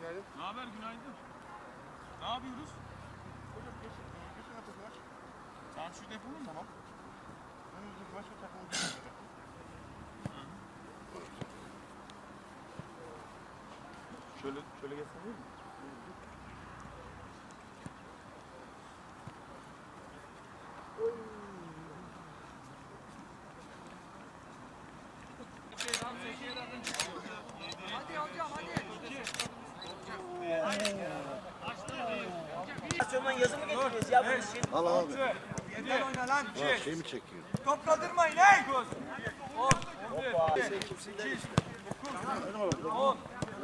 günaydın. Ne haber günaydın? Ne yapıyoruz? Hocam geçin, geçin atıldılar. Tamam şu deponun mu? Tamam. Önümüzdeki başka takımı geçin. Şöyle şöyle geçsene değil mi? Aksiyondan yazı mı getiriyoruz ya bunun için? Al abi. Yeter oyna lan. Ha, şey mi çekiyor? Top kaldırmayın hey. 10, 11, 8, 9, 10,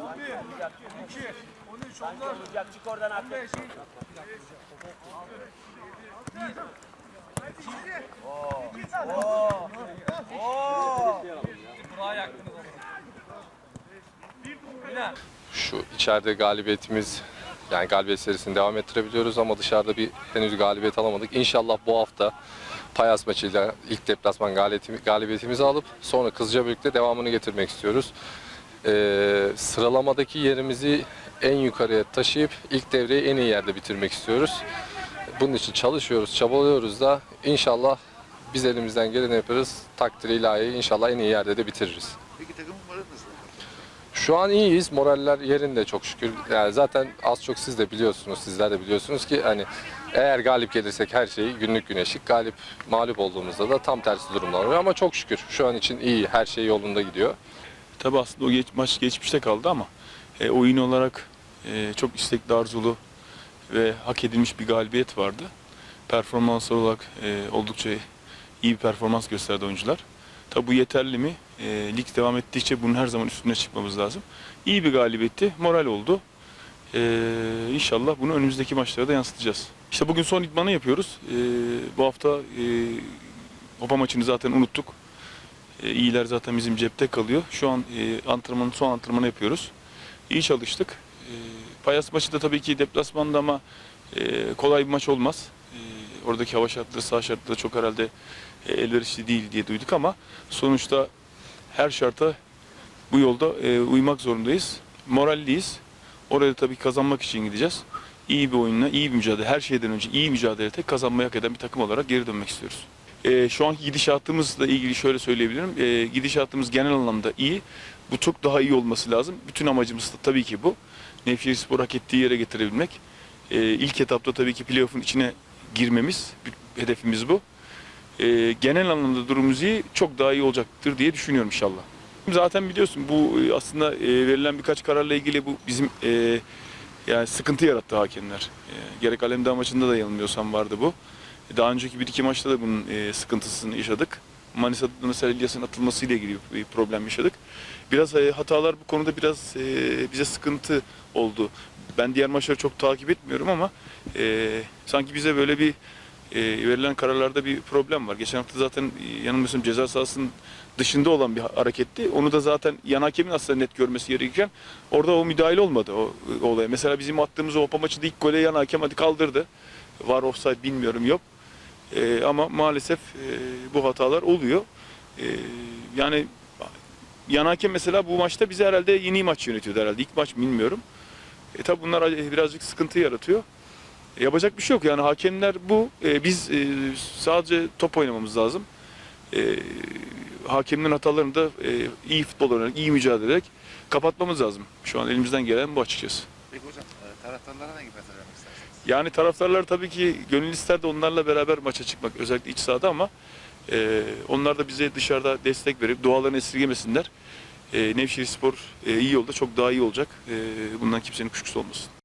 11, 2, 13, 14, Olacak çık oradan artık. 15, Buraya yaktınız onu. şu içeride galibiyetimiz yani galibiyet serisini devam ettirebiliyoruz ama dışarıda bir henüz galibiyet alamadık. İnşallah bu hafta Payas maçıyla ilk deplasman galibiyetimi- galibiyetimizi alıp sonra Kızılcabük'te devamını getirmek istiyoruz. Ee, sıralamadaki yerimizi en yukarıya taşıyıp ilk devreyi en iyi yerde bitirmek istiyoruz. Bunun için çalışıyoruz, çabalıyoruz da inşallah biz elimizden geleni yaparız. Takdir ilahi inşallah en iyi yerde de bitiririz. Peki takımın moralı nasıl? Şu an iyiyiz. Moraller yerinde çok şükür. Yani zaten az çok siz de biliyorsunuz, sizler de biliyorsunuz ki hani eğer galip gelirsek her şey günlük güneşlik. Galip mağlup olduğumuzda da tam tersi durumlar oluyor ama çok şükür şu an için iyi. Her şey yolunda gidiyor. Tabii aslında o geç, maç geçmişte kaldı ama e, oyun olarak e, çok istekli arzulu ve hak edilmiş bir galibiyet vardı. Performans olarak e, oldukça iyi bir performans gösterdi oyuncular. Tabii bu yeterli mi? E, lig devam ettikçe bunun her zaman üstüne çıkmamız lazım. İyi bir galibiyetti, moral oldu. E, inşallah bunu önümüzdeki maçlara da yansıtacağız. İşte bugün son idmanı yapıyoruz. E, bu hafta e, Hopa maçını zaten unuttuk. E, iyiler zaten bizim cepte kalıyor. Şu an e, antrenmanın son antrenmanı yapıyoruz. İyi çalıştık. E, Payas maçı da tabii ki deplasmanda ama e, kolay bir maç olmaz. E, oradaki hava şartları, saha şartları çok herhalde elverişli değil diye duyduk ama sonuçta her şarta bu yolda e, uymak zorundayız. Moralliyiz. Oraya tabii kazanmak için gideceğiz. İyi bir oyunla, iyi bir mücadele, her şeyden önce iyi mücadele ederek kazanmayı hak eden bir takım olarak geri dönmek istiyoruz. E, şu anki gidişatımızla ilgili şöyle söyleyebilirim. E, gidişatımız genel anlamda iyi. Bu çok daha iyi olması lazım. Bütün amacımız da tabii ki bu. Nevşehir Spor hak ettiği yere getirebilmek. E, ilk etapta tabii ki playoff'un içine girmemiz. Hedefimiz bu. E, genel anlamda durumumuz iyi. Çok daha iyi olacaktır diye düşünüyorum inşallah. Zaten biliyorsun bu e, aslında e, verilen birkaç kararla ilgili bu bizim e, yani sıkıntı yarattı hakemler. E, gerek Alemdağ maçında da yanılmıyorsam vardı bu. Daha önceki bir iki maçta da bunun e, sıkıntısını yaşadık. Manisa'da mesela İlyas'ın atılmasıyla ilgili bir problem yaşadık. Biraz e, hatalar bu konuda biraz e, bize sıkıntı oldu. Ben diğer maçları çok takip etmiyorum ama e, sanki bize böyle bir e, verilen kararlarda bir problem var. Geçen hafta zaten e, yanılmıyorsam ceza sahasının dışında olan bir hareketti. Onu da zaten yan hakemin aslında net görmesi gerekirken orada o müdahale olmadı o, o olaya. Mesela bizim attığımız o Hopa maçında ilk gole yan hakem hadi kaldırdı. Var offside bilmiyorum yok. E, ama maalesef e, bu hatalar oluyor. E, yani yan hakem mesela bu maçta bize herhalde yeni maç yönetiyordu herhalde. İlk maç bilmiyorum. E, tabi bunlar birazcık sıkıntı yaratıyor. Yapacak bir şey yok yani hakemler bu. E, biz e, sadece top oynamamız lazım. E, hakemlerin hatalarını da e, iyi futbol oynayarak, iyi mücadele ederek kapatmamız lazım. Şu an elimizden gelen bu açıkçası. Peki hocam e, taraftarlara ne gibi mesaj vermek istersiniz? Yani taraftarlar tabii ki gönül ister de onlarla beraber maça çıkmak özellikle iç sahada ama e, onlar da bize dışarıda destek verip dualarını esirgemesinler. E, Nevşehir Spor e, iyi yolda çok daha iyi olacak. E, bundan kimsenin kuşkusu olmasın.